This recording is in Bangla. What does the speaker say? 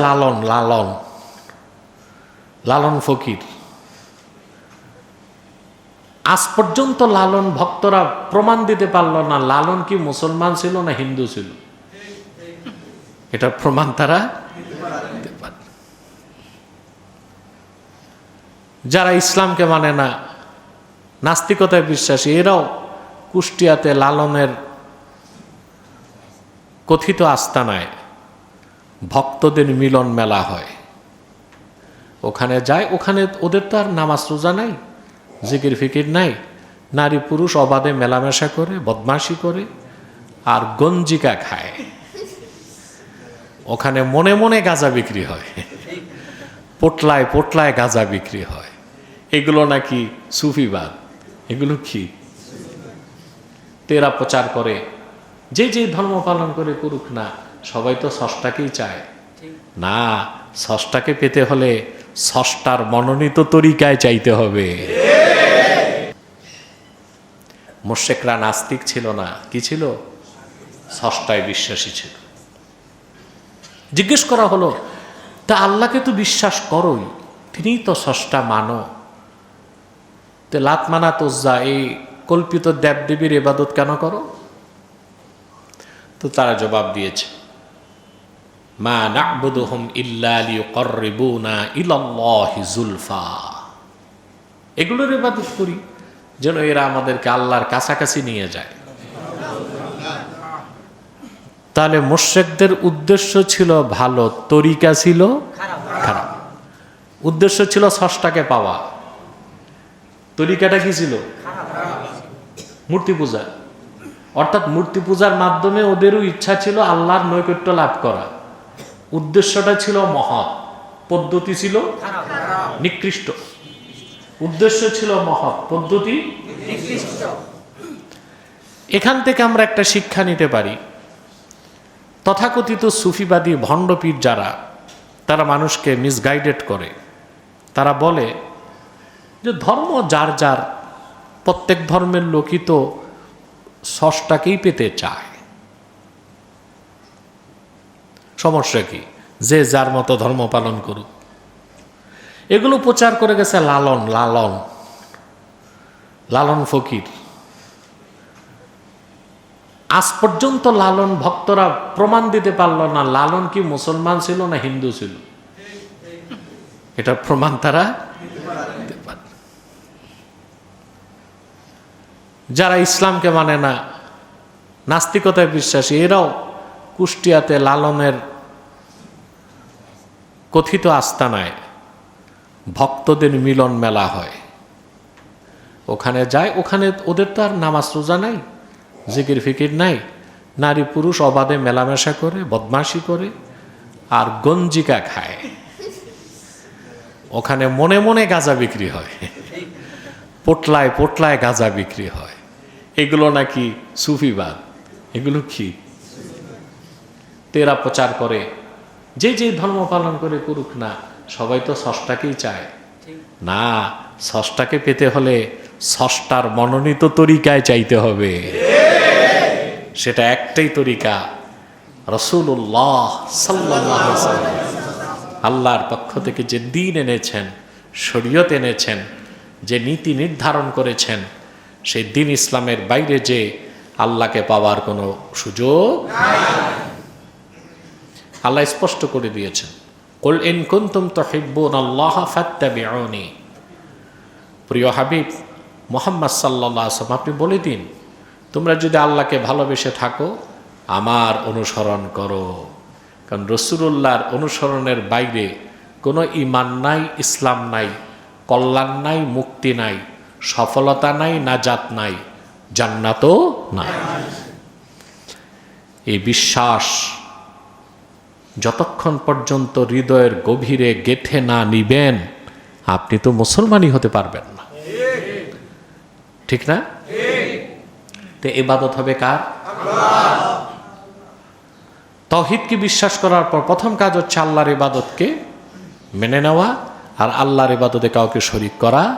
লালন লালন। লালন ফকির। আজ পর্যন্ত লালন ভক্তরা প্রমাণ দিতে পারল না, লালন কি মুসলমান ছিল না হিন্দু ছিল। এটার প্রমাণ তারা। যারা ইসলামকে মানে না, নাস্তিকতায় বিশ্বাসী, এরাও কুষ্টিয়াতে লালনের কথিত আস্থা আস্তানায় ভক্তদের মিলন মেলা হয়। ওখানে যায়, ওখানে ওদের তো আর নামাজ রোজা নাই, জিকির ফিকির নাই। নারী পুরুষ অবাধে মেলামেশা করে, বদমাশি করে, আর গঞ্জিকা খায়। ওখানে মনে মনে গাঁজা বিক্রি হয়। পোটলায় পোটলায় গাঁজা বিক্রি হয়। এগুলো নাকি সুফিবাদ? এগুলো কি? তেরা প্রচার করে, যে যে ধর্ম পালন করে করুক না সবাই তো ষষ্ঠাকেই চায়। না ষষ্ঠাকে পেতে হলে ষষ্ঠার মনোনীত তরিকায় চাইতে হবে। মোশেকরা নাস্তিক ছিল না। কি ছিল? ষষ্ঠায় বিশ্বাসী ছিল। জিজ্ঞেস করা হলো তা আল্লাহকে তো বিশ্বাস করোই তিনিই তো ষষ্ঠা মানো। তো লাত মানা তোজ্জা এই কল্পিত দেবদেবীর এবাদত কেন করো? তো তারা জবাব দিয়েছে মা নাবুদুহুম ইল্লা লিয়ুকাররিবুনা ইলাল্লাহি জুলফা। এগুলোর ইবাদত করি, যেন এরা আমাদেরকে আল্লাহর কাছাকাছি নিয়ে যায়। তাহলে মোশেকদের উদ্দেশ্য ছিল ভালো, তরিকা ছিল খারাপ। উদ্দেশ্য ছিল ষষ্ঠাকে পাওয়া। তরিকাটা কি ছিল? মূর্তি পূজা অর্থাৎ মূর্তি পূজার মাধ্যমে ওদেরও ইচ্ছা ছিল আল্লাহর নৈকট্য লাভ করা। উদ্দেশ্যটা ছিল মহৎ পদ্ধতি ছিল নিকৃষ্ট। উদ্দেশ্য ছিল মহৎ পদ্ধতি এখান থেকে আমরা একটা শিক্ষা নিতে পারি। তথাকথিত সুফিবাদী ভণ্ডপীর যারা তারা মানুষকে মিসগাইডেড করে। তারা বলে যে ধর্ম যার যার প্রত্যেক ধর্মের লোকই তো সষ্টাকেই পেতে চায়। সমস্যা কি? যে যার মতো ধর্ম পালন করুক। এগুলো প্রচার করে গেছে লালন লালন। লালন ফকির। আজ পর্যন্ত লালন ভক্তরা প্রমাণ দিতে পারল না, লালন কি মুসলমান ছিল না হিন্দু ছিল। এটার প্রমাণ তারা যারা ইসলামকে মানে না, নাস্তিকতায় বিশ্বাসী, এরাও কুষ্টিয়াতে লালনের কথিত আস্তানায় ভক্তদের মিলন মেলা হয়। ওখানে যায়, ওখানে ওদের তো আর নামাজ রোজা নাই, জিকির ফিকির নাই। নারী পুরুষ অবাধে মেলামেশা করে, বদমাশি করে আর গঞ্জিকা খায়। ওখানে মনে মনে গাঁজা বিক্রি হয়। পোটলায় পোটলায় গাঁজা বিক্রি হয়। এগুলো নাকি সুফিবাদ? এগুলো কি? তেরা প্রচার করে যে যে ধর্ম পালন করে করুক না সবাই তো ষষ্ঠাকেই চায়। না ষষ্ঠাকে পেতে হলে ষষ্ঠার মনোনীত তরিকায় চাইতে হবে। সেটা একটাই তরিকা রসুল্লাহ সাল্লাহ আল্লাহর পক্ষ থেকে যে দিন এনেছেন শরীয়ত এনেছেন যে নীতি নির্ধারণ করেছেন সেই দিন ইসলামের বাইরে যে আল্লাহকে পাওয়ার কোনো সুযোগ আল্লাহ স্পষ্ট করে দিয়েছেন। কুল ইন কুনতুম তুহিব্বুন আল্লাহ ফাত্তাবিউনি। প্রিয় হাবিব, মোহাম্মদ সাল্লাল্লাহু আলাইহি ওয়াসাল্লাম, আপনি বলে দিন, তোমরা যদি আল্লাহকে ভালোবেসে থাকো, আমার অনুসরণ করো। কারণ রসুল্লাহর অনুসরণের বাইরে কোনো ইমান নাই, ইসলাম নাই, কল্যাণ নাই, মুক্তি নাই, সফলতা নাই, নাজাত নাই, জান্নাতও নাই। এই বিশ্বাস যতক্ষণ পর্যন্ত হৃদয়ের গভীরে গেথে না নিবেন, আপনি তো মুসলমানই হতে পারবেন না। ঠিক না? তো এবাদত হবে কার? তহিদকে বিশ্বাস করার পর প্রথম কাজ হচ্ছে আল্লাহর ইবাদতকে মেনে নেওয়া আর আল্লাহর ইবাদতে কাউকে শরিক করা।